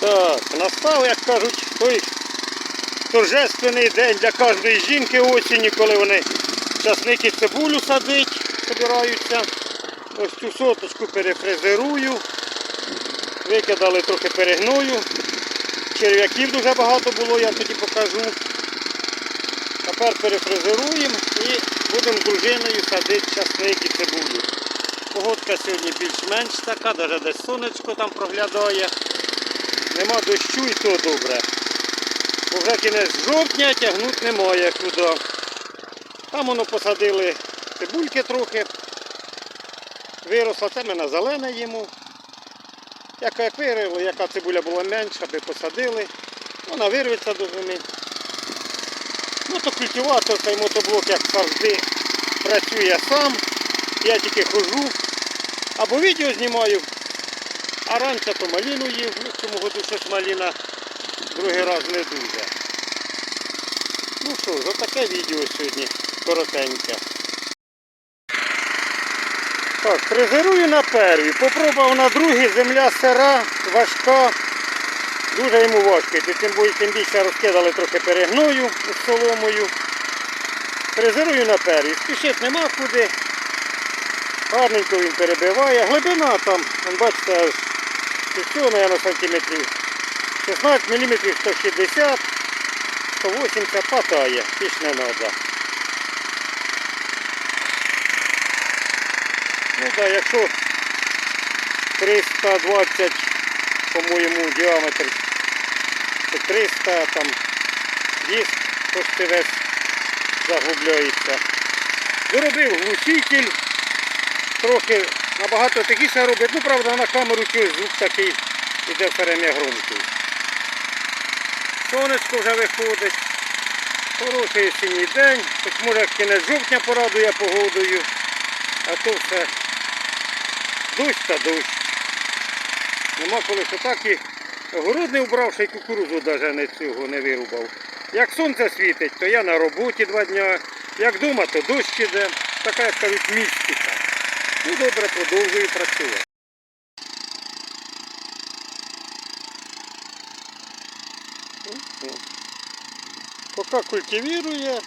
Так, настав, як кажуть, той торжественний день для кожної жінки осінні, коли вони часник і цибулю садить, збираються. Ось цю соточку перефрезерую. Викидали трохи перегною. Черв'яків дуже багато було, я тоді покажу. Тепер перефрезеруємо і будемо дружиною садити часник і цибулю. Погодка сьогодні більш-менш така, навіть десь сонечко там проглядає. Нема дощу і то добре. Бо вже кінець жовтня тягнути немає куди. Там воно посадили цибульки трохи. Виросла, це ми на зелене їмо. Як, як вирили, яка цибуля була менша, би посадили. Вона вирветься до зими. Ну то культиватор, цей мотоблок, як завжди, працює сам. Я тільки хожу. Або відео знімаю, а раніше то маліну їв. Ну, в цьому году щось маліна другий раз не дуже. Ну що ж, отаке відео сьогодні коротеньке. Так, фрезерую на первій. Попробував на другій, земля сира, важка. Дуже йому важко. Тим, тим більше розкидали трохи перегною з соломою. Фрезерую на первій. Спішити нема куди. Гарненько він перебиває. Глибина там, бачите, всього, мабуть, сантиметрів. 16 мм 160, 180 хватає, більш не треба. Ну так, якщо 320, по-моєму, діаметр, то 300 там диск почти весь заглубляється. Доробив глушитель, трохи набагато тихіше робить. Ну, правда, на камеру чогось звук такий іде время громкий. Сонечко вже виходить. Хороший осінній день. Хоч може кінець жовтня порадує погодою. А то все дощ та дощ. Нема коли що так і город не вбрав, ще й кукурузу навіть не цього не вирубав. Як сонце світить, то я на роботі два дня. Як вдома, то дощ іде. Така, як кажуть. Ну добре, продовжую працювати. Поки культивірує,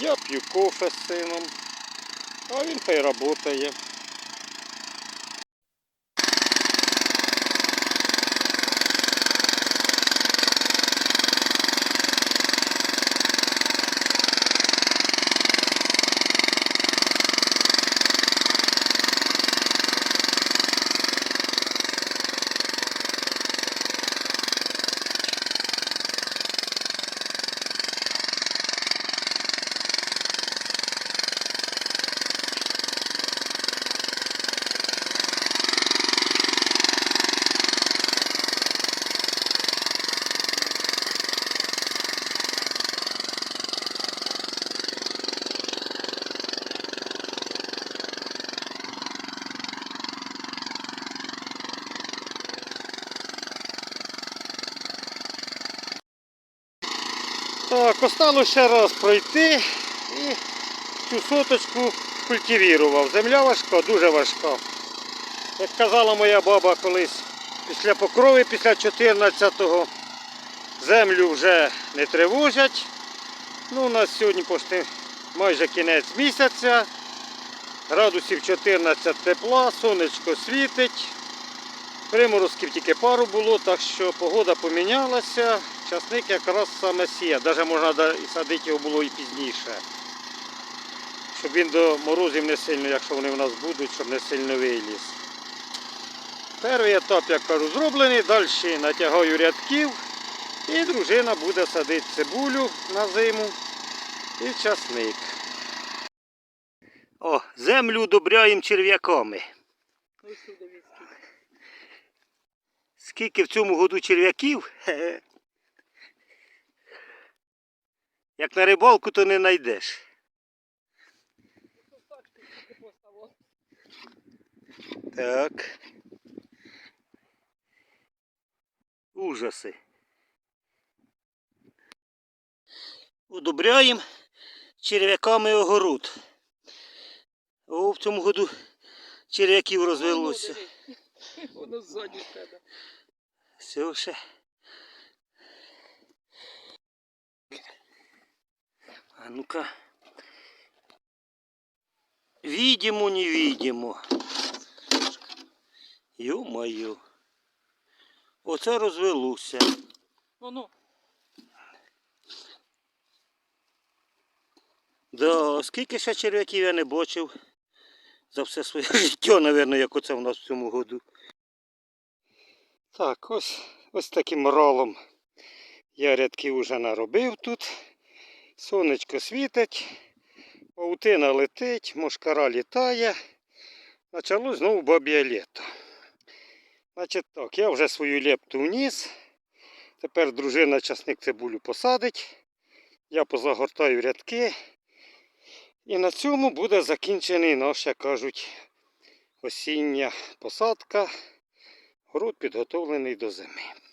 я п'ю кофе з сином, а він хай працює. Так, осталось ще раз пройти і цю соточку культивірував. Земля важка, дуже важка. Як казала моя баба колись, після покрови, після 14-го землю вже не тривожать. Ну, у нас сьогодні почти майже кінець місяця. Градусів 14 тепла, сонечко світить. Приморозків тільки пару було, так що погода помінялася. Часник якраз саме сіє. Навіть можна і садити його було і пізніше. Щоб він до морозів не сильно, якщо вони в нас будуть, щоб не сильно виліз. Перший етап, як кажу, зроблений, далі натягаю рядків і дружина буде садити цибулю на зиму і часник. О, землю удобряємо черв'яками. Скільки в цьому году черв'яків? Як на рибалку, то не знайдеш. Так. Ужаси. Удобряємо черв'яками огород. О, в цьому году черв'яків розвелося. Воно, ззаді в тебе. Все ще А ну-ка. Видимо, не видимо. Ё-моё. Оце розвелося. Ну ну. Да, скільки ще черв'яків я не бачив за все своє життя, мабуть, як оце в нас в цьому году. Так, ось, ось таким ролом я рядки вже наробив тут. Сонечко світить, паутина летить, мошкара літає. Почало знову баб'є літо. Значить так, я вже свою лепту вніс. Тепер дружина часник цибулю посадить. Я позагортаю рядки. І на цьому буде закінчений наш, як кажуть, осіння посадка. Город підготовлений до зими.